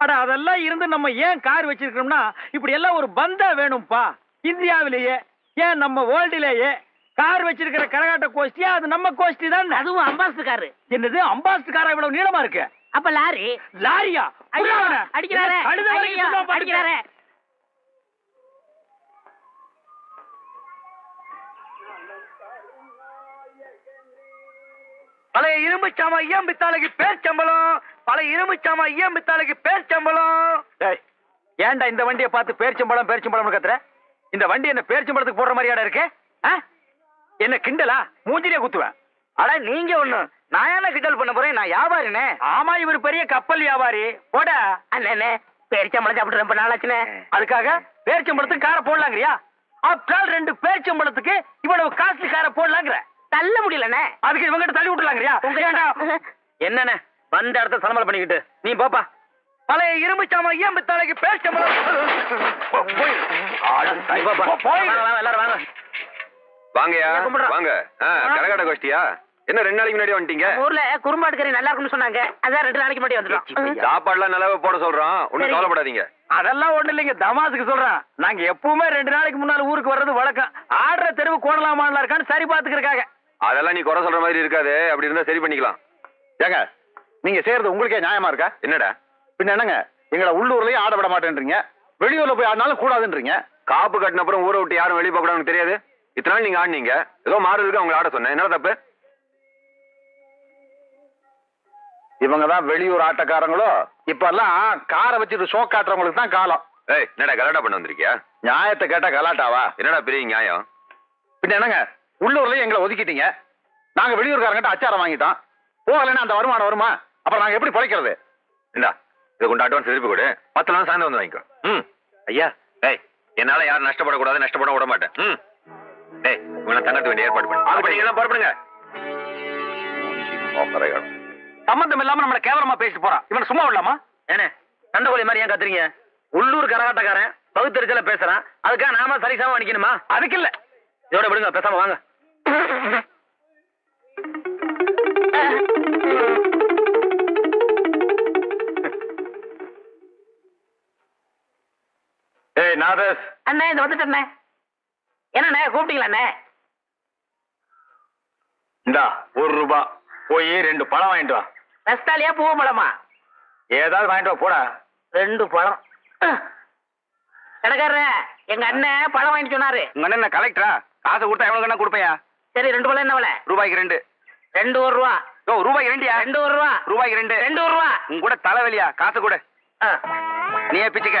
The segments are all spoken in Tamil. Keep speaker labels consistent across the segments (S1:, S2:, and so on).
S1: அட அதெல்லாம் இருந்து நம்ம ஏன் கார் வச்சிருக்கோம்னா இப்படி எல்லாம் ஒரு பந்தா வேணும்பா. இந்தியாவிலேயே ஏன் நம்ம வேர்ல்டுலேயே கார் வச்சிருக்கிற கரகாட்ட கோஷ்டியா அது நம்ம கோஷ்டி தான்.
S2: அதுவும் அம்பாஸ்டர் காரு.
S1: என்னது அம்பாஸ்டர் காரா இவ்வளவு நீளமா இருக்கு?
S2: அப்ப லாரி.
S1: லாரியா?
S2: அடிக்கிறாரே. அடிக்கிறாரே.
S1: பழைய இரும்பு சாமா ஐயம் பித்தாளைக்கு பேர் சம்பளம்? பழைய இரும்பு சாமா ஐயம் பித்தாளைக்கு பேர் சம்பளம். ஏன்டா இந்த வண்டியை பார்த்து பேர்ச்சம்பளம் பேர்ச்சம்பளம் கத்துற? இந்த வண்டி என்ன பேர்ச்சம்பளத்துக்கு போடுற மாதிரியாடா இருக்கு? என்ன கிண்டலா? மூஞ்சிலே குத்துவேன். அட நீங்க ஒண்ணு. நான் என்ன கிண்டல் பண்ண போறேன்? நான் வியாபாரினே. ஆமா இவர் பெரிய கப்பல் வியாபாரி. போட.
S2: அண்ணே பேரிச்சம்பளம் சாப்பிட்டு ரொம்ப நாளாச்சுனே
S1: அதுக்காக பேர்ச்சம்பளத்துக்கு காரை போடலாங்கறியா? ஆப்டால் ரெண்டு பேர்ச்சம்பளத்துக்கு இவ்வளவு காஸ்ட்லி காரை போடலாங்கிற.
S2: தள்ள முடியலண்ணே.
S1: அதுக்கு இவங்கிட்ட தள்ளி விட்டுலாங்கறியா
S2: என்னண்ணே? வந்த இடத்த சலமலை பண்ணிக்கிட்டு. நீ போப்பா.
S1: பழைய இரும்பு சாமா ஐயம் பித்தாளைக்கு பேர்ச்சம்பளம்
S2: போப்பா. வாங்க, வாங்க, எல்லாரும் வாங்க.
S3: வாங்கயா. வாங்க. ஆ, கரகாட்ட கோஷ்டியா? என்ன ரெண்டு நாளைக்கு முன்னாடி வந்துட்டீங்க?
S2: ஊர்ல குறும்பாடு கறி நல்லா இருக்கும்னு சொன்னாங்க. அதான் ரெண்டு நாளைக்கு முன்னாடி வந்துட்டோம்.
S3: சாப்பாடுலாம் நல்லாவே போட சொல்றோம் ஒண்ணும். கவலைப்படாதீங்க.
S1: அதெல்லாம் ஒண்ணு இல்லைங்க. தமாசுக்கு சொல்றேன். நாங்க எப்பவுமே ரெண்டு நாளைக்கு முன்னால ஊருக்கு வர்றது வழக்கம். ஆடுற தெருவு கோணலாமான்ல இருக்கான்னு சரி பாத்துக்கிறக்காக
S3: அதெல்லாம் நீ குறை சொல்ற மாதிரி இருக்காது. அப்படி இருந்தா சரி பண்ணிக்கலாம்.
S4: ஏங்க நீங்க செய்யறது உங்களுக்கே நியாயமா இருக்கா?
S3: என்னடா?
S4: பின்ன என்னங்க? எங்களை உள்ளூர்லயே ஆட விட மாட்டேன்றீங்க. வெளியூர்ல போய் ஆடினாலும் கூடாதுன்றீங்க.
S3: காப்பு கட்டின அப்புறம் ஊரை விட்டு யாரும் வெளியே போக கூடாதுன்னு தெரியாது? இத்தனை நாள் நீங்க ஆடினீங்க. ஏதோ மாறுறதுக்கு அவங்களை ஆட சொன்னேன். என்ன தப்பு?
S4: இவங்க தான் வெளியூர் ஆட்டக்காரங்களோ? இப்பெல்லாம் காரை வச்சுட்டு ஷோ காட்டுறவங்களுக்கு தான் காலம்.
S3: ஏய் என்னடா கலாட்டா பண்ண வந்திருக்கியா?
S4: நியாயத்தை கேட்டா கலாட்டாவா?
S3: என்னடா பெரிய நியாயம்?
S4: பின்ன என்னங்க? உள்ளூர்லயே எங்களை ஒதுக்கிட்டீங்க. நாங்க வெளியூர்காரங்கிட்ட அச்சாரம் வாங்கிட்டோம். போகலைன்னா அந்த வருமானம் வருமா? அப்புறம் நாங்க எப்படி பிழைக்கிறது?
S3: இந்தா இதை கொண்டு அட்வான்ஸ் திருப்பி கொடு. பத்து நாள் சாயந்தரம் வந்து வாங்கிக்கோ. ம். ஐயா. ஏய் என்னால யாரும் நஷ்டப்படக்கூடாது நஷ்டப்பட விட மாட்டேன். ம். ஏய் இவனை தங்கத்து வேண்டிய ஏற்பாடு பண்ணு. அப்ப நீங்க எல்லாம் புறப்படுங்க.
S1: சம்பந்தம் இல்லாம நம்மள கேவலமா பேசிட்டு போறான் இவன் சும்மா விடலாமா?
S2: ஏனே சண்டைக்கோழி மாதிரி ஏன் கத்துறீங்க? உள்ளூர் கரகாட்டக்காரன் பகுத்தறிச்சல பேசுறான். அதுக்காக நாம சரிசமா நிக்கணுமா?
S1: அதுக்கு இல்ல.
S2: இதோட விடுங்க பேசாம வாங்க.
S4: நாதஸ்
S2: அண்ணே இந்த வந்துட்டேண்ணே என்னண்ணே கூப்பிட்டீங்களா
S4: இந்தா ஒரு ரூபா. போய் ரெண்டு பழம் வாங்கிட்டு வா.
S2: ரஸ்தாலியா பூ பழமா?
S4: ஏதாவது வாங்கிட்டு வா போடா.
S2: ரெண்டு பழம். கடைக்காரரே எங்க அண்ணன் பழம் வாங்கிட்டு சொன்னாரு.
S1: உங்க அண்ணன் கலெக்டரா காசு கொடுத்தா எவ்வளவு கண்ணா கொடுப்பையா?
S2: சரி ரெண்டு பழம் என்ன விலை?
S1: ரூபாய்க்கு ரெண்டு.
S2: ரெண்டு ஒரு ரூபா.
S1: ஓ ரூபாய்க்கு ரெண்டியா?
S2: ரெண்டு ஒரு ரூபா.
S1: ரூபாய்க்கு ரெண்டு.
S2: ரெண்டு ஒரு ரூபா.
S1: உங்க கூட தலைவலியா? காசு கொடு. நீயே பிச்சுக்க.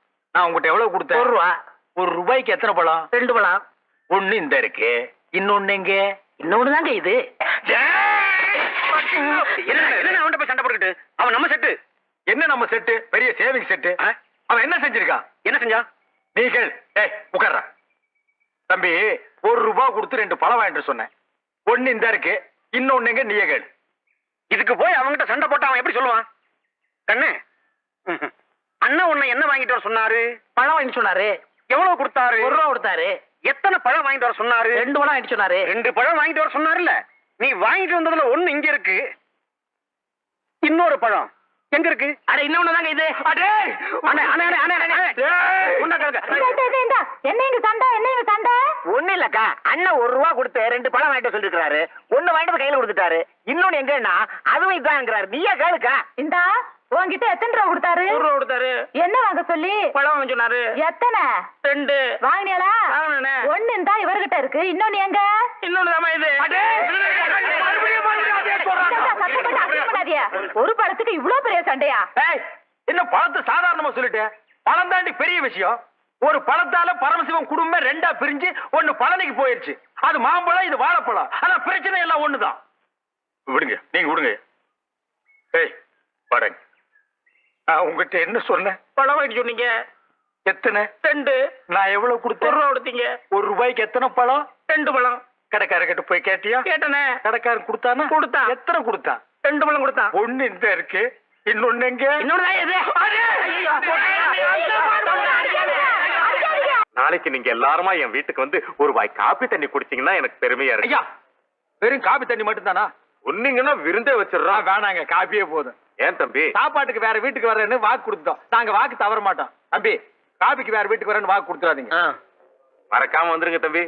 S1: நான் உங்ககிட்ட எவ்வளவு கொடுத்தேன்?
S5: ஒரு ரூபா.
S1: ஒரு ரூபாய்க்கு எத்தனை பழம்?
S5: ரெண்டு பழம்.
S1: ஒண்ணு இந்த இருக்கு இன்னொன்னு எங்க
S5: இன்னொன்னு தாங்க இது.
S1: என்ன என்ன அவன்கிட்ட போய் சண்டை போட்டுக்கிட்டு? அவன் நம்ம செட்டு. என்ன நம்ம செட்டு? பெரிய சேவிங் செட்டு. அவன் என்ன செஞ்சிருக்கான் என்ன செஞ்சான் நீ கேள். ஏய் உட்கார்றா. தம்பி ஒரு ரூபாய் கொடுத்து ரெண்டு பழம் வாங்கிட்டு சொன்னேன். ஒண்ணு இந்த இருக்கு இன்னொன்னு எங்க நீயே கேள். இதுக்கு போய் அவன்கிட்ட சண்டை போட்டு அவன் எப்படி சொல்லுவான்? கண்ணு. அண்ணன் உன்னை என்ன வாங்கிட்டு வர சொன்னாரு?
S5: பழம் வாங்கிட்டு சொன்னாரு.
S1: எவ்வளவு கொடுத்தாரு?
S5: ஒரு ரூபா கொடுத்தாரு.
S1: எத்தனை பழம் வாங்கிட்டு வர சொன்னாரு?
S5: ரெண்டு பழம் வாங்கிட்டு சொன்னாரு.
S1: ரெண்டு பழம் வாங்கிட்டு வர சொன்னாருல்ல. நீ வாங்கிட்டு வந்ததுல ஒண்ணு இங்க இருக்கு. இன்னொரு பழம். எங்க இருக்கு?
S5: அட இன்னொன்னு இது.
S1: அடே! அண்ணே அண்ணே அண்ணே அண்ணே அண்ணே.
S6: என்ன எங்க சண்டை? என்ன எங்க சண்டை?
S5: ஒண்ணு இல்லக்கா. அண்ணன் ஒரு ரூபா கொடுத்து ரெண்டு பழம் வாங்கிட்டு சொல்லிருக்காரு ஒண்ணு வாங்கிட்டு கையில கொடுத்துட்டாரு. இன்னொன்னு எங்கன்னா அதுவும் இதாங்கிறாரு. நீயே கேளுக்கா.
S6: இந்தா உன்கிட்ட எத்தனை ரூபா கொடுத்தாரு?
S5: ஒரு ரூபா கொடுத்தாரு.
S6: என்ன வாங்க சொல்லி?
S5: பழம் வாங்க சொன்னாரு.
S6: எத்தனை?
S5: ரெண்டு.
S6: வாங்கினியாளா?
S5: வாங்கினேனே.
S6: ஒண்ணு இந்தா இவர்கிட்ட இருக்கு. இன்னொன்னு எங்க?
S5: இன்னொன்னு இது.
S6: அசிங்கப்படாதீங்க. ஒரு பழத்துக்கு இவ்வளவு பெரிய சண்டையா?
S1: ஏய், என்ன பழத்தை சாதாரணமா சொல்லிட்டேன்? பழம் தாண்டி பெரிய விஷயம். ஒரு பழத்தால பரமசிவம் குடும்பம் ரெண்டா பிரிஞ்சு ஒண்ணு பழனிக்கு போயிருச்சு. அது மாம்பழம் இது வாழைப்பழம். ஆனா பிரச்சனை எல்லாம் ஒண்ணுதான். விடுங்க நீங்க விடுங்க. ஏய் வரேங்க நான் உங்ககிட்ட என்ன சொன்னேன்?
S5: பழம் வாங்கிட்டு சொன்னீங்க.
S1: எத்தனை?
S5: ரெண்டு.
S1: நான் எவ்வளவு
S5: ஒரு
S1: கொடுத்தேன்
S5: ரூபா கொடுத்தீங்க.
S1: ஒரு ரூபாய்க்கு எத்தனை பழம்?
S5: ரெண்டு பழம்.
S1: கடைக்காரர்கிட்ட போய் கேட்டியா?
S5: கேட்டனே.
S1: கடைக்காரன் கொடுத்தானா?
S5: கொடுத்தான்.
S1: எத்தனை கொடுத்தான்?
S5: ரெண்டு பழம் கொடுத்தான்.
S1: ஒண்ணு இந்த இருக்கு இன்னொன்னு எங்க
S7: நாளைக்கு நீங்க எல்லாருமா என் வீட்டுக்கு வந்து ஒரு வாய் காப்பி தண்ணி குடிச்சீங்கன்னா எனக்கு பெருமையா இருக்கு.
S1: ஐயா வெறும் காபி தண்ணி மட்டும் தானா
S7: சொன்னீங்கன்னா விருந்தே வச்சிடுறான்
S1: வேணாங்க காபியே போதும்.
S7: ஏன் தம்பி?
S1: சாப்பாட்டுக்கு வேற வீட்டுக்கு வரேன்னு வாக்கு கொடுத்துட்டோம். நாங்க வாக்கு தவற மாட்டோம். தம்பி காபிக்கு வேற வீட்டுக்கு வரேன்னு வாக்கு கொடுத்துறாதீங்க
S7: மறக்காம வந்துருங்க தம்பி.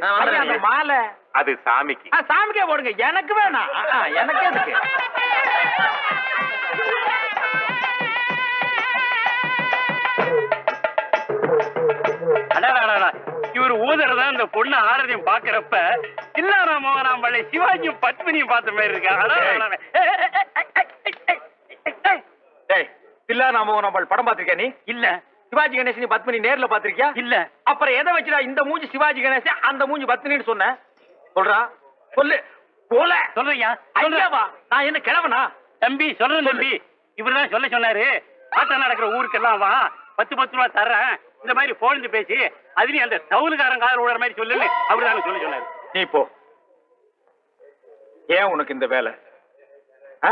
S1: மாலை.
S7: அது சாமிக்கு.
S1: சாமிக்கே போடுங்க. எனக்கு வேணாம். எனக்கு எதுக்கு?
S8: ஊதுறதா இந்த பொண்ணு ஆரதியும் பாக்குறப்ப இல்லாத மோகனாம்பள்ளி சிவாஜியும் பத்மினியும் பார்த்த மாதிரி இருக்கா? அடா, அடா, அடா. ஏய், ஏய், ஏய், ஏய், ஏய், ஏய், ஏய், ஏய்.
S1: டேய் இல்ல நம்ம படம் பாத்திருக்கியா நீ?
S8: இல்ல.
S1: சிவாஜி கணேசன் பத்மினி நேர்ல பாத்திருக்கியா
S8: இல்ல.
S1: அப்புறம் எதை வச்சுடா இந்த மூஞ்சி சிவாஜி கணேசன் அந்த மூஞ்சி பத்மினின்னு சொன்ன? சொல்றா. சொல்லு. போல.
S8: சொல்றீங்க
S1: ஐயாவா? நான் என்ன கிழவனா?
S8: தம்பி சொல்றேன் தம்பி. இவர்தான் சொல்ல சொன்னாரு. ஆட்டம் நடக்கிற ஊருக்கெல்லாம் வா. பத்து பத்து ரூபா தர்றேன். இந்த மாதிரி போன் பேசி அதுலயும் அந்த சவுலுக்காரன் காதல் விடுற மாதிரி சொல்லுன்னு அப்படிதான் சொல்ல சொன்னாரு.
S1: நீ போ. ஏன் உனக்கு இந்த வேலை? ஆ?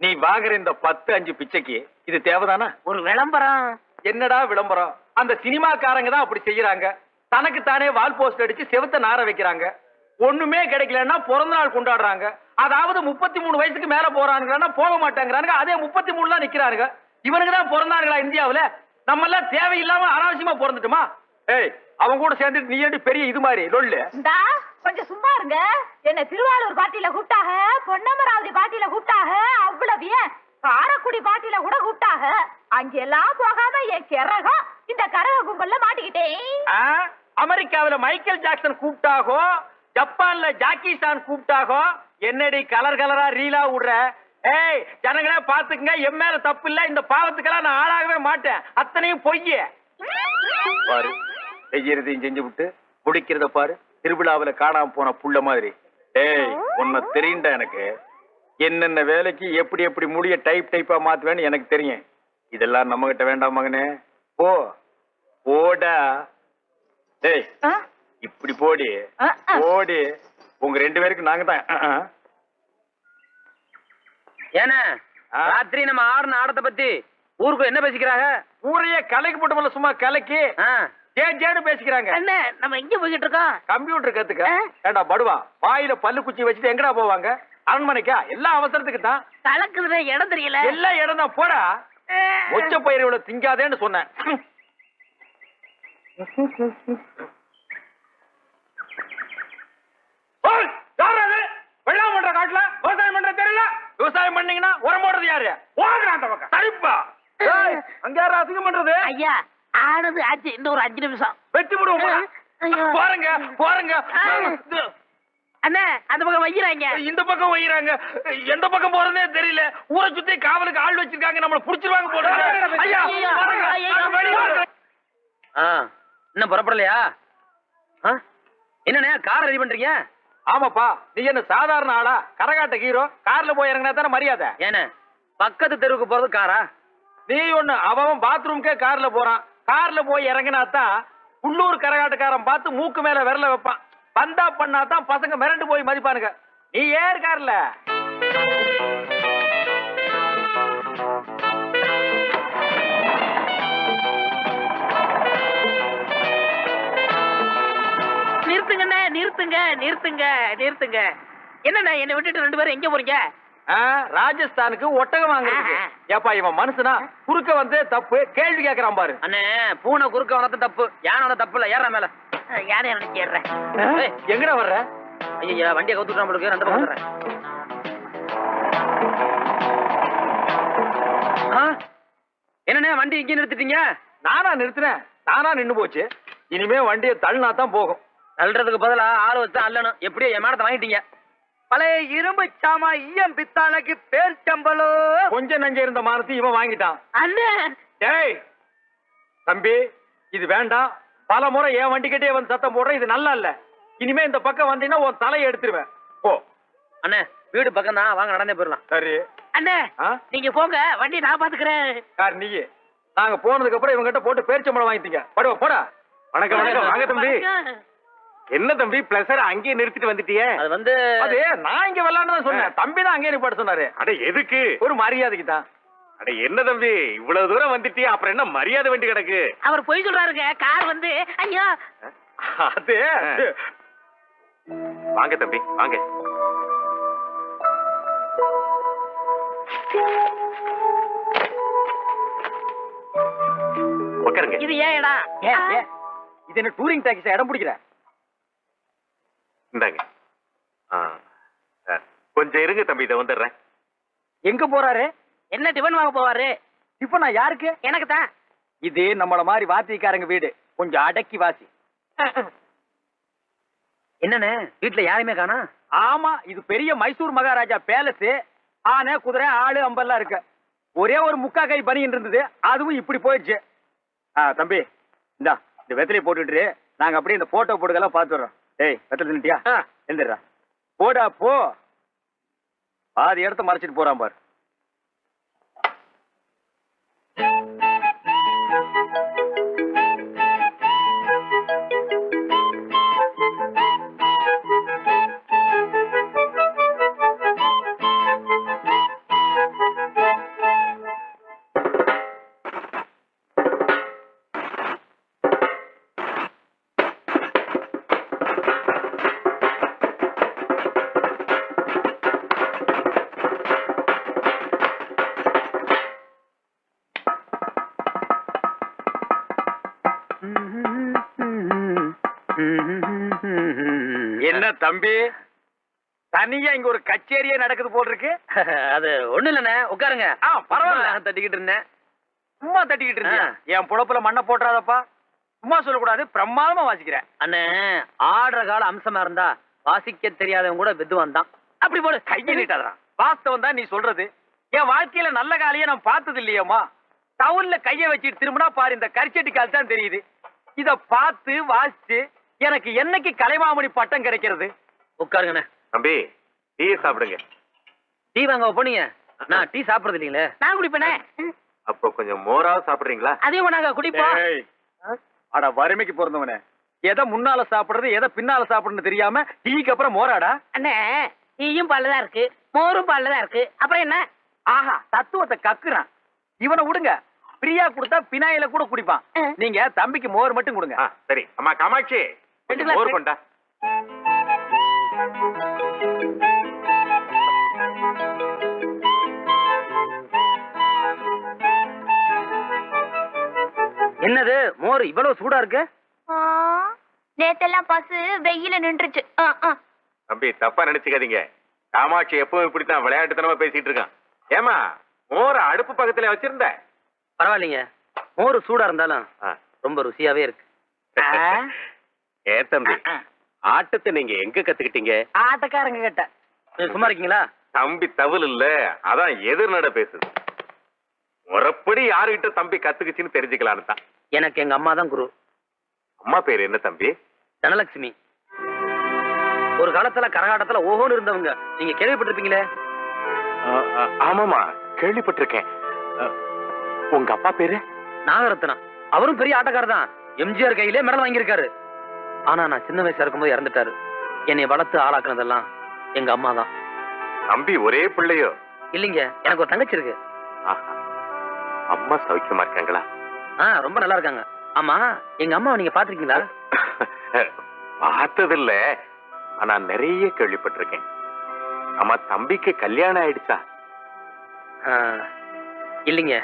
S1: நீ வாங்குற இந்த பத்து அஞ்சு பிச்சைக்கு இது தேவைதானா?
S5: ஒரு விளம்பரம்.
S1: என்னடா விளம்பரம்? அந்த சினிமாக்காரங்க தான் அப்படி செய்யறாங்க. தனக்கு தானே வால் போஸ்ட் அடிச்சு செவுத்த நார வைக்கிறாங்க. ஒண்ணுமே கிடைக்கலன்னா பிறந்த நாள் கொண்டாடுறாங்க. அதாவது முப்பத்தி மூணு வயசுக்கு மேல போறானுங்கன்னா போக மாட்டாங்கிறாங்க அதே முப்பத்தி மூணுல நிக்கிறாங்க இவனுக்கு தான் பிறந்தாங்களா இந்தியாவுல? நம்ம எல்லாம் தேவையில்லாம அனாவசியமா பிறந்துட்டுமா? ஏய் அவன் கூட சேர்ந்துட்டு நீ ஏண்டி பெரிய இது மாதிரி? லொல்லு.
S6: கொஞ்சம் சும்மா இருங்க. என்ன திருவாரூர் பாட்டியில கூப்பிட்டாக பொன்னமராவதி பாட்டியில கூப்பிட்டாக அவ்வளவு காரக்குடி பாட்டியில கூட கூப்பிட்டாக. அங்கெல்லாம் போகாம என் கிறகம் இந்த கரக கும்பல்ல மாட்டிக்கிட்டேன்
S1: ஆ? அமெரிக்காவுல மைக்கேல் ஜாக்சன் கூப்பிட்டாகோ? ஜப்பான்ல ஜாக்கி சான் கூப்பிட்டாகோ? என்னடி கலர் கலரா ரீலா விடுற? ஏய் ஜனங்களே பாத்துக்கங்க என் மேல தப்பு இல்ல. இந்த பாவத்துக்கெல்லாம் நான் ஆளாகவே மாட்டேன். அத்தனையும் பொய்ய. பாரு செய்யறதையும் செஞ்சு விட்டு முடிக்கிறத பாரு. திருவிழாவுல காணாம போன புள்ள மாதிரி. ஏய் உன்னை தெரியுண்டா எனக்கு. என்னென்ன வேலைக்கு எப்படி எப்படி முடிய டைப் டைப்பா மாத்துவேன்னு எனக்கு தெரியும். இதெல்லாம் நம்ம கிட்ட வேண்டாம் மகனே. போ. போடா.
S6: ஆ?
S1: இப்படி போடி. போடி. உங்க ரெண்டு பேருக்கு நாங்க தான். ஆ?
S5: ராத்திரி நம்ம ஆடின ஆடத்தை பத்தி ஊருக்கு என்ன பேசிக்கிறாங்க?
S1: ஊரையே கலைக்கு போட்டோம்ல சும்மா கலைக்கு ஜேன்னு பேசிக்கிறாங்க.
S5: என்ன நம்ம எங்க போய்கிட்டு இருக்கோம்?
S1: கம்ப்யூட்டர் கத்துக்க. ஏண்டா படுவா? வாயில பல்லு குச்சி வச்சுட்டு எங்கடா போவாங்க? அரண்மனைக்கா? எல்லா அவசரத்துக்கு தான்.
S5: கலக்குதுல இடம் தெரியல.
S1: எல்லா இடம் தான். போடா. ஒச்ச பயிர் இவ்வளவு திங்காதேன்னு சொன்னேன். ஓய், யார் அது? வெள்ளாமை பண்ற காட்டுல? விவசாயம் பண்ணீங்கன்னா உரம் போடுறது யாரு? போடுறா அந்த பக்கம். சரிப்பா. ஏய், அங்க யாரா அதிகம் பண்றது?
S2: ஐயா ஆனது ஆச்சு. இன்னும் ஒரு அஞ்சு நிமிஷம்.
S1: வெட்டி விடுவோம். போறங்க போறங்க.
S2: அண்ணே அந்த பக்கம் வைக்கிறாங்க
S1: இந்த பக்கம் வைக்கிறாங்க எந்த பக்கம் போறதே தெரியல. ஊரை சுத்தி காவலுக்கு ஆள் வச்சிருக்காங்க. நம்மள புடிச்சிருவாங்க.
S8: ஆ இன்னும் புறப்படலையா? ஆ? என்னண்ணே கார் ரெடி பண்றீங்க?
S1: ஆமாப்பா நீ என்ன சாதாரண ஆளா? கரகாட்ட ஹீரோ கார்ல போய் இறங்கினா தானே மரியாதை?
S8: ஏண்ணே பக்கத்து தெருவுக்கு போறது காரா?
S1: நீ ஒண்ணு அவன் பாத்ரூம்க்கே கார்ல போறான். கார்ல போய் இறங்கினா தான் உள்ளூர் கரகாட்டக்காரன் பார்த்து மூக்கு மேல விரல வைப்பான். பந்தா பண்ணா தான் பசங்க மிரண்டு போய் மதிப்பானுங்க. நீ ஏர் கார்ல
S2: நிறுத்துங்க நிறுத்துங்க. என்னண்ணே என்னை விட்டுட்டு ரெண்டு பேரும் எங்க போறீங்க?
S1: ராஜஸ்தானுக்கு ஒட்டகம்
S2: ஆ.
S1: ஏப்பா இவன் மனுஷனா? குறுக்க வந்து தப்பு. கேள்வி கேக்குறான் பாரு.
S8: அண்ணே பூனை குறுக்க வந்தது தப்பு. யானை வந்தா தப்பு இல்ல ஏறா மேல.
S2: யாரை நினைக்கிறேன்
S8: ஏய்,
S1: எங்கடா வர்ற?
S8: ஐயா வண்டியை கவுத்துட்டு நம்மளுக்கு ரெண்டு பக்கம் என்னண்ணே வண்டி இங்கே நிறுத்திட்டீங்க?
S1: நானா நிறுத்தினேன். நானா நின்னு போச்சு. இனிமே வண்டியை தள்ளினா தான் போகும்.
S8: தள்ளுறதுக்கு பதிலா ஆள் வச்சு அல்லணும் எப்படியோ என் மேடத்தை வாங்கிட்டீங்க. பழைய இரும்பு சாமா ஈயம் பித்தாளைக்கு பேர் சம்பளோ.
S1: கொஞ்சம் நஞ்ச இருந்த மானத்தை இவன் வாங்கிட்டான்.
S2: அண்ணே.
S1: டேய் தம்பி இது வேண்டாம். பல முறை என் வண்டிக்கிட்டே வந்து சத்தம் போடுறேன். இது நல்லா இல்ல. இனிமே இந்த பக்கம் வந்தீங்கன்னா உன் தலையை எடுத்துருவேன். ஓ
S8: அண்ணே வீடு பக்கம் தான் வாங்க நடந்தே போயிடலாம்.
S1: சரி.
S2: அண்ணே? நீங்க போங்க. வண்டி நான் பாத்துக்கிறேன்.
S1: யார் நீயே? நாங்க போனதுக்கு அப்புறம் இவங்கிட்ட போட்டு பேரிச்சம்பளம் வாங்கிட்டீங்க. படுவா போடா.
S7: வணக்கம் வணக்கம். வாங்க தம்பி. என்ன தம்பி பிளஸர் அங்கேயே நிறுத்திட்டு வந்துட்டியே?
S8: அது வந்து
S1: அது நான் இங்க விளையாண்டு சொன்னேன். தம்பி தான் அங்கேயே நிப்பாட்ட சொன்னாரு.
S7: அட எதுக்கு?
S1: ஒரு மரியாதைக்கு தான்.
S7: அட என்ன தம்பி? இவ்வளவு தூரம் வந்துட்டியே அப்புறம் என்ன மரியாதை வேண்டி கிடக்கு?
S2: அவர் பொய் சொல்றாருங்க. கார் வந்து ஐயோ.
S1: அது?
S7: வாங்க தம்பி வாங்க. உட்காருங்க
S2: இது ஏன் இடம்?
S1: இது என்ன டூரிங் டாக்ஸி இடம் பிடிக்கிற
S7: இந்தாங்க. ஆ, ஆ, கொஞ்சம் இருங்க தம்பி இதை வந்துடுறேன்.
S1: எங்க போறாரு?
S2: என்ன டிபன் வாங்க போவாரு?
S1: இப்ப நான் யாருக்கு?
S2: எனக்கு தான்.
S1: இது நம்மள மாதிரி வாத்திக்காரங்க வீடு. கொஞ்சம் அடக்கி வாசி.
S8: என்னண்ணே? வீட்டுல யாரையுமே காணா?
S1: ஆமா இது பெரிய மைசூர் மகாராஜா பேலஸ். ஆனை குதிரை ஆளு அம்பெல்லாம் இருக்கு. ஒரே ஒரு முக்கா கை பனியின் இருந்தது. அதுவும் இப்படி போயிடுச்சு. ஆ தம்பி இந்தா இந்த வெத்தலையை போட்டுட்டு நாங்க அப்படியே இந்த போட்டோ போட்டுக்கெல்லாம் பார்த்துடுறோம். ஏய் வெத்தல தின்னுட்டியா எழுந்துடுறா போடா போ. பாதி இடத்த மறைச்சிட்டு போறான் பாரு. தம்பி தனியா இங்க ஒரு கச்சேரியே நடக்குது போல் இருக்கு
S8: அது ஒண்ணு இல்லண்ணே உட்காருங்க.
S1: ஆ, பரவாயில்ல.
S8: தட்டிக்கிட்டு இருந்தேன்.
S1: சும்மா தட்டிக்கிட்டு இருந்தியா?
S8: ஆ.
S1: என் புடப்புல மண்ணை போட்டுறாதப்பா. சும்மா சொல்லக்கூடாது பிரமாதமா வாசிக்கிறேன்.
S8: அண்ணே ஆடுற கால அம்சமா இருந்தா வாசிக்க தெரியாதவன் கூட வித்துவான் தான்.
S1: அப்படி போடு கையை நீட்டாதடா வாஸ்தவம் தான் நீ சொல்றது. என் வாழ்க்கையில நல்ல காலையே நான் பார்த்தது இல்லையேம்மா. டவுன்ல கைய வச்சுட்டு திரும்பினா பாரு இந்த கரிச்சட்டி கால் தான் தெரியுது. இத பார்த்து வாசிச்சு எனக்கு என்னைக்கு கலைமாமணி பட்டம் கிடைக்கிறது?
S8: உட்காருங்கண்ணே.
S7: தம்பி டீ சாப்பிடுங்க.
S8: டீ வாங்க போனீங்க நான் டீ சாப்பிடுறது இல்லீங்களே?
S2: நான் குடிப்பேனே.
S7: அப்போ கொஞ்சம் மோராவது சாப்பிடுறீங்களா?
S2: அதையும் நாங்க குடிப்போம்.
S1: அட வறுமைக்கு பிறந்தவனே எதை முன்னால சாப்பிடுறது எதை பின்னால சாப்பிடுறது தெரியாம டீக்கு அப்புறம் மோராடா?
S2: அண்ணே டீயும் பால்ல தான் இருக்கு மோரும் பால்ல தான் இருக்கு. அப்புறம் என்ன?
S1: ஆஹா தத்துவத்தை கக்குறான். இவனை விடுங்க. ஃப்ரீயா கொடுத்தா பினாயில கூட குடிப்பான். நீங்க தம்பிக்கு மோர் மட்டும் கொடுங்க.
S7: சரி. அம்மா காமாட்சி. கொண்டா.
S8: என்னது? மோர் இவ்வளவு சூடா இருக்கு?
S6: நேத்தெல்லாம் பசு வெயில நின்றுச்சு.
S7: தம்பி தப்பா நினைச்சுக்காதீங்க. காமாட்சி எப்பவும் இப்படித்தான் விளையாட்டுத்தனமா பேசிட்டு இருக்கான். ஏமா மோர அடுப்பு பக்கத்துல வச்சிருந்த?
S8: பரவாயில்லைங்க. மோர் சூடா இருந்தாலும். ரொம்ப ருசியாவே இருக்கு.
S7: ஏ தம்பி ஆட்டத்தை நீங்க எங்க கத்துக்கிட்டீங்க?
S8: ஆட்டக்காரங்க கிட்ட. சும்மா இருக்கீங்களா?
S7: தம்பி தவில் இல்ல அதான் எதிர்நட பேசுது. முறப்படி யாருகிட்ட தம்பி கத்துக்குச்சுன்னு தெரிஞ்சுக்கலான்னு தான்.
S8: எனக்கு எங்க அம்மா தான் குரு.
S7: அம்மா பேர் என்ன தம்பி?
S8: தனலட்சுமி. ஒரு காலத்துல கரகாட்டத்துல ஓஹோன்னு இருந்தவங்க. நீங்க கேள்விப்பட்டிருப்பீங்களே?
S7: ஆமாமா கேள்விப்பட்டிருக்கேன். உங்க அப்பா பேரு?
S8: நாகரத்னம் அவரும் பெரிய ஆட்டக்காரர் தான். எம்ஜிஆர் கையிலே மெடல் வாங்கியிருக்காரு. ஆனா நான் சின்ன வயசா இருக்கும்போது இறந்துட்டாரு. என்னை வளர்த்து ஆளாக்குனதெல்லாம் எங்க அம்மா தான்
S7: தம்பி ஒரே பிள்ளையோ?
S8: இல்லைங்க எனக்கு ஒரு தங்கச்சி இருக்கு.
S7: அம்மா சௌக்கியமா இருக்காங்களா?
S8: ஆ ரொம்ப நல்லா இருக்காங்க. ஆமா எங்க அம்மாவை நீங்க பாத்திருக்கீங்களா
S7: பார்த்ததில்ல. ஆனா நிறைய கேள்விப்பட்டிருக்கேன். ஆமா தம்பிக்கு கல்யாணம் ஆயிடுச்சா?
S8: இல்லைங்க.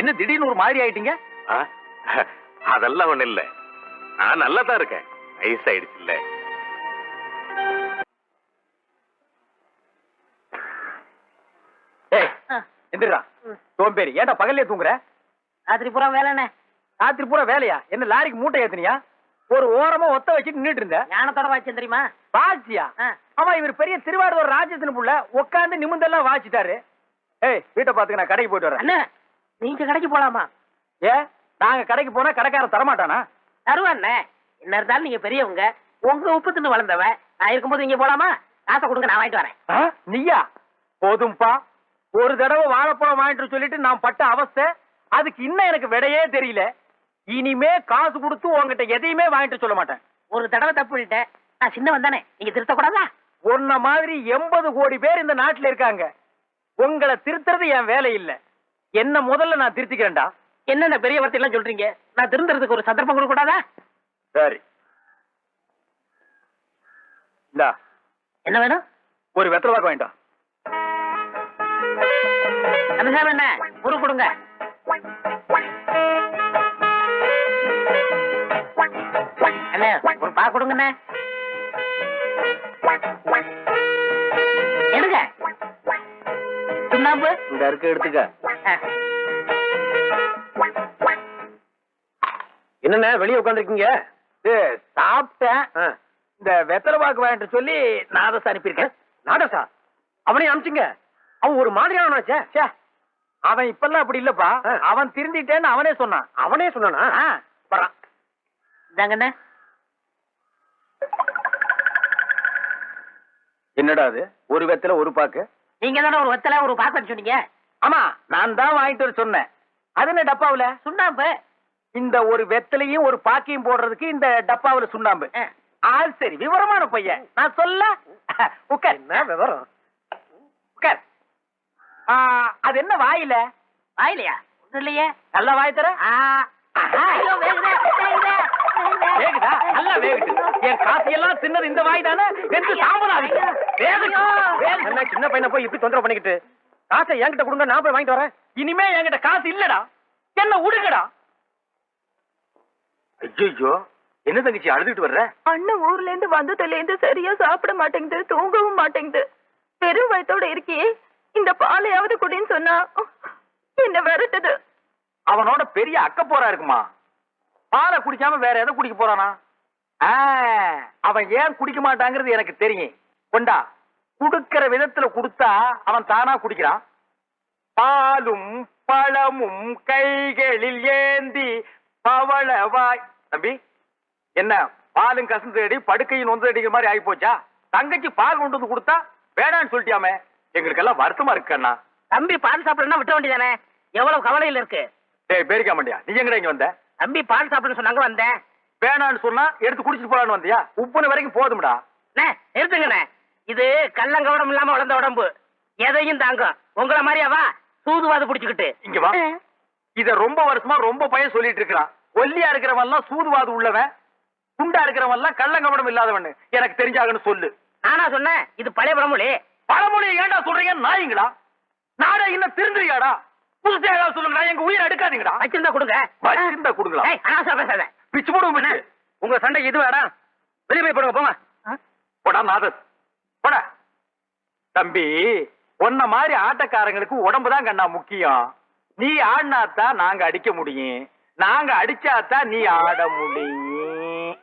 S1: என்ன திடீர்னு ஒரு மாதிரி ஆயிட்டீங்க?
S7: அதெல்லாம் ஒண்ணு இல்ல. நான் நல்லா தான் இருக்கேன் வயசாயிடுச்சு இல்ல
S1: ஏய் எந்திரா சோம்பேறி. ஏன்டா பகல்லே தூங்குற?
S2: ராத்திரி பூரா வேலைண்ணே
S1: ராத்திரி பூரா வேலையா? என்ன லாரிக்கு மூட்டை ஏத்துனியா? ஒரு ஓரமா ஒத்த வச்சுட்டு நின்னுட்டு இருந்த.
S2: ஞானத்தோட வாய்ச்சேன் தெரியுமா?
S1: வாச்சியா. ஆமா இவர் பெரிய திருவாரூர் ராஜ்யத்தின் புள்ள. உட்காந்து நிமிந்தெல்லாம் வாச்சிட்டாரு ஏய் வீட்டை பாத்துக்க நான் கடைக்கு போயிட்டு வரேன்.
S2: நீங்க கடைக்கு போலாமா?
S1: ஏ நாங்க கடைக்கு போனா கடைக்காரன் தரமாட்டானா?
S2: தருவாண்ணே என்ன இருந்தாலும் நீங்க பெரியவங்க உங்க உப்பு தின்னு வளர்ந்தவன் நான் இருக்கும்போது நீங்க போலாமா? காசை கொடுங்க நான் வாங்கிட்டு வரேன்.
S1: ஆ? நீயா? போதும்பா. ஒரு தடவை வாழைப்பழம் வாங்கிட்டு சொல்லிட்டு நான் பட்ட அவஸ்தை அதுக்கு இன்னும் எனக்கு விடையே தெரியல. இனிமே காசு கொடுத்து உன்கிட்ட எதையுமே வாங்கிட்டு சொல்ல மாட்டேன்.
S2: ஒரு தடவை தப்பு பண்ணிட்டேன். நான் சின்னவன் தானே நீங்க திருத்தக்கூடாதா?
S1: உன்ன மாதிரி எண்பது கோடி பேர் இந்த நாட்டுல இருக்காங்க. உங்களை திருத்துறது என் வேலை இல்ல. என்ன முதல்ல நான் திருத்திக்கிறேன்டா.
S2: என்னென்ன பெரிய வார்த்தை எல்லாம் சொல்றீங்க? நான் திருந்துறதுக்கு ஒரு சந்தர்ப்பம் கொடுக்க கூடாதா
S1: சரி. இந்தா.
S2: என்ன வேணும்?
S1: ஒரு வெத்தலை பாக்க வேண்டாம்
S2: கந்தசாமி என்ன? ஒரு கொடுங்க. அண்ணே ஒரு பா கொடுங்கண்ணே எடுங்க. சுண்ணாம்பு?
S1: இந்த இருக்க எடுத்துக்க. என்னண்ணே வெளியே உட்காந்துருக்கீங்க சாப்பிட்டேன். இந்த வெத்தலை பாக்கு வாங்கிட்டு சொல்லி நாதஸ் அனுப்பியிருக்கேன். நாதஸா? அவனையும் அனுப்பிச்சிங்க. அவன் ஒரு மாதிரியானவனாச்சே ச்சே. அவன் இப்பெல்லாம் அப்படி இல்லப்பா. அவன் திருந்திட்டேன்னு அவனே சொன்னான். அவனே சொன்னானா? வரான்
S2: இந்தாங்கண்ணே.
S1: என்னடா அது? ஒரு வெத்தலை ஒரு பாக்கு?
S2: நீங்க தானே ஒரு வத்தல ஒரு பாக்கெட் சொன்னீங்க?
S1: ஆமா நான் தான் வாங்கிட்டு வர சொன்னேன். அது என்ன டப்பாவுல?
S2: சுண்ணாம்பு.
S1: இந்த ஒரு வெத்தலையும் ஒரு பாக்கையும் போடுறதுக்கு இந்த டப்பாவுல சுண்ணாம்பு.
S2: ஆ.
S1: ஆள் சரி விவரமான பையன். நான் சொல்ல உட்கார் என்ன விவரம்? உட்கார் அது என்ன வாயில?
S2: வாயிலையா? இல்லையே.
S1: நல்ல வாய் தர.
S2: வேகுதே,
S1: நல்லா வேகுது. என் காசு எல்லாம் தின்னது இந்த வாய் தானே? வெந்து சாம்பல் ஆகுது என்ன சின்ன பையனை போய் இப்படி தொந்தரவு பண்ணிக்கிட்டு? காசை என்கிட்ட கொடுங்க நான் போய் வாங்கிட்டு வரேன். இனிமே என்கிட்ட காசு இல்லடா. என்ன உடுங்கடா. ஐயோ என்ன தங்கச்சி அழுதுட்டு வர்ற?
S6: அண்ணன் ஊர்ல இருந்து வந்ததுல இருந்து சரியா சாப்பிட மாட்டேங்குது தூங்கவும் மாட்டேங்குது. வெறும் வயத்தோட இருக்கியே இந்த பாலையாவது குடின்னு சொன்னா என்ன விரட்டுது?
S1: அவனோட பெரிய அக்க போரா இருக்குமா? பாலை குடிக்காம வேற எதை குடிக்க போறானா? அவன் ஏன் குடிக்க மாட்டாங்கிறது எனக்கு தெரியும். கொண்டா குடுக்கிற விதத்துல குடுத்தா அவன் தானா குடிக்கிறான்? பாலும் பழமும் கைகளில் ஏந்தி பவளவாய் தம்பி என்ன பாலும் கசந்து அடி படுக்கையும் நொந்து அடிக்கிற மாதிரி ஆகி போச்சா தங்கச்சி பால் கொண்டு வந்து கொடுத்தா வேணான்னு சொல்லிட்டியாமே. எங்களுக்கு எல்லாம் வருத்தமா இருக்கு அண்ணா.
S2: தம்பி பால் சாப்பிடணும்னா விட்ட வேண்டியதானே? எவ்வளவு கவலையில இருக்கு.
S1: டேய் பேரிக்க மாட்டியா நீ எங்கடா இங்க வந்த?
S2: தம்பி பால் சாப்பிடணும்னு சொன்னாங்க வந்தேன்.
S1: வேணான்னு சொன்னா எடுத்து குடிச்சிட்டு போலான்னு வந்தியா? உப்புன வரைக்கும் போதும்டா.
S2: நிறுத்துங்கண்ணே. இது கள்ளங்கவடம் இல்லாம வளர்ந்த உடம்பு. எதையும் தாங்கும் உங்கள மாதிரியாவா சூதுவாது புடிச்சுக்கிட்டு.
S1: இங்க வா. இத ரொம்ப வருஷமா ரொம்ப பையன் சொல்லிட்டு இருக்கிறான். ஒல்லியா இருக்கிறவன் எல்லாம் சூதுவாது உள்ளவன் குண்டா இருக்கிறவன் எல்லாம் கள்ளங்கபடம் இல்லாதவன். எனக்கு தெரிஞ்சாகன்னு சொல்லு.
S2: நானா சொன்னேன் இது பழைய பழமொழி.
S1: பழமொழியை ஏன்டா சொல்றீங்க? நாயிங்களா? நாடா இன்னும் திருந்துறியாடா? புதுசா ஏதாவது சொல்லுங்கடா எங்க உயிரை எடுக்காதீங்கடா.
S2: வச்சிருந்தா கொடுங்க.
S1: வச்சிருந்தா கொடுங்களா?
S2: அனாவசியமா பேசாத.
S1: பிச்சு போடுவோம் பிச்சு.
S8: உங்க சண்டை இது வேடா வெளியே போய் போடுங்க போங்க.
S1: போடா நாதஸ் போடா. தம்பி உன்ன மாதிரி ஆட்டக்காரங்களுக்கு உடம்பு தான் கண்ணா முக்கியம். நீ ஆடினாத்தான் நாங்க அடிக்க முடியும். நாங்க அடிச்சாதான் நீ ஆட முடியும்.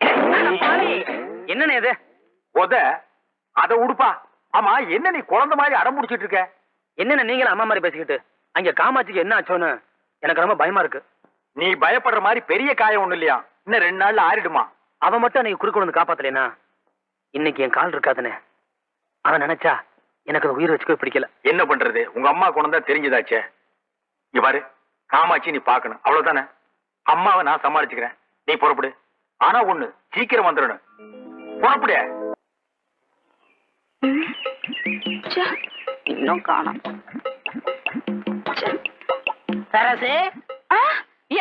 S8: என்னண்ணே இது?
S1: உத அத உடுப்பா. ஆமா என்ன நீ குழந்தை மாதிரி அடம் முடிச்சிட்டு இருக்க?
S8: என்னண்ணே நீங்களும் அம்மா மாதிரி பேசிக்கிட்டு? அங்க காமாட்சிக்கு என்ன ஆச்சோன்னு எனக்கு ரொம்ப பயமா இருக்கு.
S1: நீ பயப்படுற மாதிரி பெரிய காயம் ஒண்ணு இல்லையா? இன்னும் ரெண்டு நாள்ல ஆறிடுமா?
S8: அவன் மட்டும் அன்னைக்கு குறுக்க வந்து காப்பாத்தலைனா இன்னைக்கு என் கால் இருக்காதுன்னு அவன் நினைச்சா எனக்கு அந்த உயிர் வச்சுக்கவே பிடிக்கல.
S1: என்ன பண்றது? உங்க அம்மா தான் தெரிஞ்சதாச்சே. இங்க பாரு காமாட்சி நீ பாக்கணும் அவ்வளவுதானே? அம்மாவை நான் சமாளிச்சுக்கிறேன். நீ புறப்படு. ஆனா ஒண்ணு சீக்கிரம் வந்துடணும். புறப்படு.
S6: இன்னும் காணோம்.
S2: சரசு?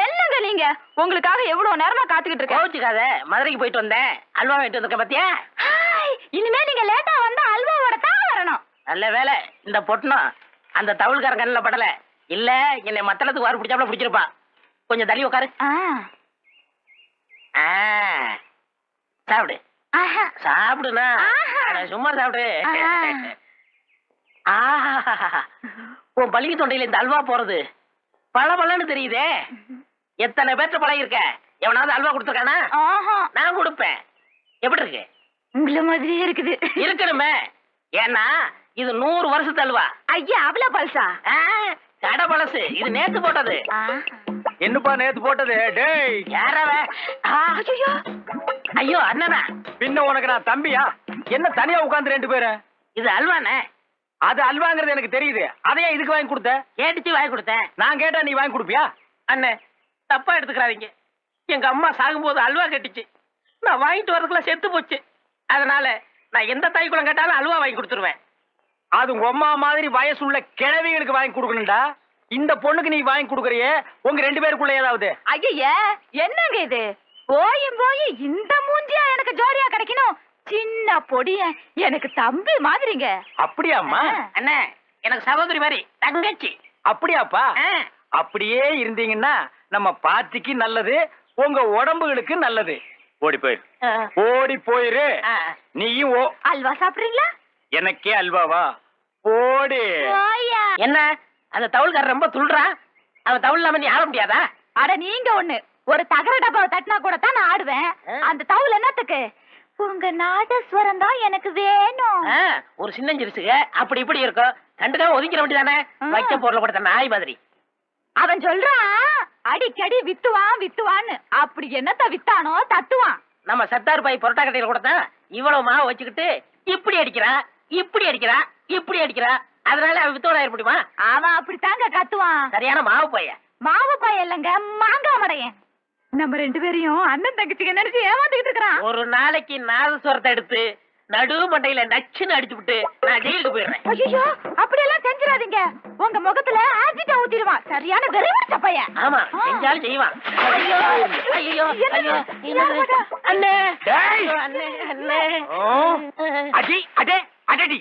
S6: என்னங்க நீங்க? உங்களுக்காக எவ்வளவு நேரமா காத்துக்கிட்டு இருக்கேன்.
S2: கோச்சுக்காத. மதுரைக்கு போயிட்டு வந்தேன். அல்வா வாங்கிட்டு வந்திருக்க பாத்தியா?
S6: ஹாய், இனிமே நீங்க லேட்டா வந்தா அல்வாவோட தான் வரணும்.
S2: நல்ல வேலை இந்த பொட்டணம் அந்த தவுள்காரன் கண்ணில் படல. இல்ல என்னை மத்தளத்துக்கு வாரு பிடிச்சாப்புல பிடிச்சிருப்பான் கொஞ்சம் தள்ளி உட்காரு சாப்பிடு. சாப்பிடுனா. சும்மா சாப்பிடு. உன் பள்ளிக்கு தொண்டையில இந்த அல்வா போறது. பல பலன்னு தெரியுதே. எத்தனை பேர்த்த பழகிருக்க எவனாவது அல்வா கொடுத்துருக்கானா. நான் கொடுப்பேன். எப்படி இருக்கு?
S6: உங்கள மாதிரியே இருக்குது.
S2: இருக்கணுமே. ஏன்னா இது நூறு வருஷத்து அல்வா.
S6: ஐயா அவ்வளோ பல்சா?
S2: கடை பழசு. இது நேத்து போட்டது.
S1: என்னப்பா நேத்து போட்டது? டேய்.
S2: யாரவ?
S6: ஐயோ.
S2: ஐயோ அண்ணனா.
S1: பின்ன உனக்கு நான் தம்பியா? என்ன தனியா உட்கார்ந்து ரெண்டு பேரும்
S2: இது அல்வானே
S1: அது அல்வாங்கிறது எனக்கு தெரியுது. அதையே இதுக்கு வாங்கி கொடுத்த?
S2: கேட்டுச்சு வாங்கி கொடுத்தேன்.
S1: நான் கேட்டா நீ வாங்கி கொடுப்பியா?
S2: அண்ணே தப்பா எடுத்துக்கிறாதீங்க. எங்க அம்மா சாகும்போது அல்வா கட்டிச்சு. நான் வாங்கிட்டு வரதுக்குள்ள செத்து போச்சு. அதனால நான் எந்த தாய் குளம் கேட்டாலும் அல்வா வாங்கி கொடுத்துருவேன்.
S1: அது உங்க அம்மா மாதிரி வயசுள்ள கிழவிகளுக்கு வாங்கி கொடுக்கணும்டா. இந்த பொண்ணுக்கு நீ வாங்கி கொடுக்கறியே உங்க ரெண்டு பேருக்குள்ள ஏதாவது?
S6: ஐயா என்னங்க இது? போயும் போய் இந்த மூஞ்சியா எனக்கு ஜோடியா கிடைக்கணும்? சின்ன பொடிய எனக்கு தம்பி மாதிரிங்க.
S1: அப்படியாம்மா?
S2: அண்ணே எனக்கு சகோதரி மாதிரி தங்கச்சி.
S1: அப்படியாப்பா? அப்படியே இருந்தீங்கன்னா நம்ம பார்ட்டிக்கு நல்லது உங்க உடம்புகளுக்கு நல்லது. ஓடி போயிரு. ஓடி போயிரு. நீயும் ஓ
S6: அல்வா சாப்பிடுறீங்களா?
S1: எனக்கே அல்வாவா?
S6: ஓயா
S2: என்ன? அந்த தவுள்காரர் ரொம்ப துள்றான் அவன் தவுள் இல்லாம நீ ஆட முடியாதா?
S6: அட நீங்க ஒண்ணு. ஒரு தகர டப்பாவை தட்டினா கூட தான் நான் ஆடுவேன். அந்த தவுல் என்னத்துக்கு? உங்க நாதஸ்வரம் தான் எனக்கு வேணும்.
S2: ஒரு சின்னஞ்சிரிசுக அப்படி இப்படி இருக்கும். கண்டுக்காம ஒதுக்கிற வேண்டியதானே. வைக்க பொருளை கொடுத்த நாய் மாதிரி.
S6: அவன் சொல்றான் அடிக்கடி வித்துவான் வித்துவான்னு. அப்படி என்னத்த வித்தானோ தட்டுவான்.
S2: நம்ம சத்தார் பாய் பொரோட்டா கடையில கொடுத்தா இவ்வளவு மாவு வச்சுக்கிட்டு இப்படி அடிக்கிறா இப்படி அடிக்கிறா இப்படி அடிக்கிறா? அதனால அவன் வித்தோட ஆயிட முடியுமா?
S6: அவன் அப்படித்தாங்க கத்துவான்.
S2: சரியான மாவு பையன்
S6: மாவு பாய இல்லைங்க மாங்காய் மடையன் நம்ம ரெண்டு பேரையும் அண்ணன் தங்கச்சிக்கு நினைச்சு ஏமாந்துகிட்டு இருக்கிறான்.
S2: ஒரு நாளைக்கு நாதஸ்வரத்தை எடுத்து நடு மண்டையில நச்சுன்னு அடிச்சு விட்டு நான் ஜெயிலுக்கு போயிடுறேன்.
S6: ஐயோ அப்படியெல்லாம் செஞ்சிடாதீங்க. உங்க முகத்துல ஆசிட்ட ஊத்திடுவான். சரியான வெறிவச்ச பையன்.
S2: ஆமா. செஞ்சாலும் செய்வான். ஐயோ ஐயோ ஐயோ? அண்ணே! அண்ணே அண்ணே.
S1: அடி அடே அடடி.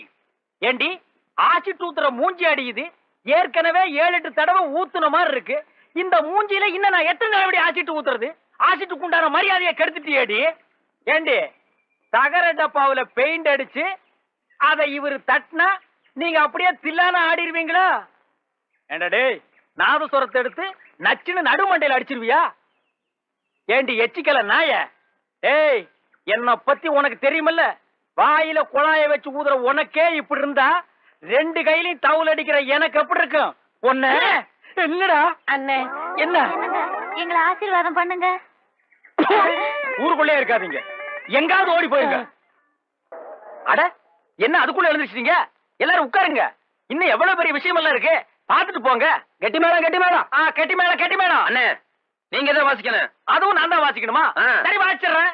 S1: ஏண்டி ஆசிட் ஊத்துற மூஞ்சி அடியுது ஏற்கனவே ஏழு எட்டு தடவை ஊத்துன மாதிரி இருக்கு. இந்த மூஞ்சியில இன்னும் நான் எத்தனை தடவை ஆசிட் ஊத்துறது? ஆசிட்டுக்கு உண்டான மரியாதையை கெடுத்துட்டியேடி. ஏண்டி தகர டப்பாவில பெயிண்ட் அடிச்சு அதை இவர் தட்டினா நீங்க அப்படியே தில்லான ஆடிடுவீங்களா ஏண்டா டேய் நாதஸ்வரத்தை எடுத்து நச்சுன்னு நடுமண்டையில அடிச்சிருவியா? ஏண்டி எச்சிக்கல நாய? ஏய் என்னை பத்தி உனக்கு தெரியுமில்ல? வாயில குழாய வச்சு ஊதுற உனக்கே இப்படி இருந்தா ரெண்டு கையிலயும் தவுல் அடிக்கிற எனக்கு எப்படி இருக்கும்? ஒண்ணு என்னடா?
S2: அண்ணே.
S1: என்ன?
S6: எங்களை ஆசீர்வாதம் பண்ணுங்க.
S1: ஊருக்குள்ளே இருக்காதீங்க. எங்காவது ஓடி போயிருங்க. அட என்ன அதுக்குள்ள எழுந்திருச்சீங்க எல்லாரும் உட்காருங்க. இன்னும் எவ்வளவு பெரிய விஷயம் எல்லாம் இருக்கு? பாத்துட்டு போங்க. கெட்டி மேளம் கெட்டி மேளம். ஆ கெட்டி மேளம் கெட்டி மேளம்.
S8: அண்ணே நீங்க தான் வாசிக்கணும்?
S1: அதுவும் நான் தான் வாசிக்கணுமா. சரி வாசிச்சிடுறேன்.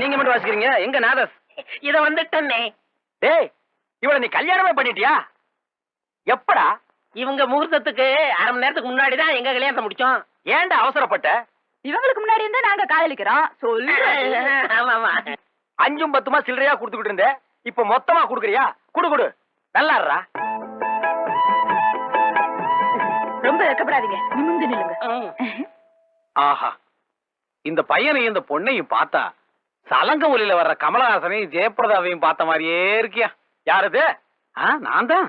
S8: நீங்க மட்டும் வாசிக்கிறீங்க. எங்க நாதஸ்
S2: இத வந்துட்டேன்னே
S1: டேய் இவள நீ கல்யாணமே பண்ணிட்டியா? எப்படா?
S2: இவங்க முகூர்த்தத்துக்கு அரை மணி நேரத்துக்கு முன்னாடி தான் எங்க கல்யாணத்தை முடிச்சோம்.
S1: ஏன்டா அவசரப்பட்ட?
S6: இவங்களுக்கு முன்னாடி இருந்து நாங்க காதலிக்கிறோம். சொல்லு.
S2: ஆமா ஆமா
S1: அஞ்சும் பத்துமா சில்லறையா கொடுத்துக்கிட்டு இருந்த இப்ப மொத்தமா குடுக்குறியா? குடு குடு. நல்லா.
S6: ரொம்ப வெக்கப்படாதீங்க. நிமிந்து நில்லுங்க.
S2: ம்.
S1: ஆஹா.
S8: இந்த பையனையும் இந்த பொண்ணையும் பார்த்தா சலங்க ஒலியில வர்ற கமலஹாசனையும் ஜெயபிரதாவையும் பார்த்த மாதிரியே இருக்கியா? யாரது ஆ நான் தான்.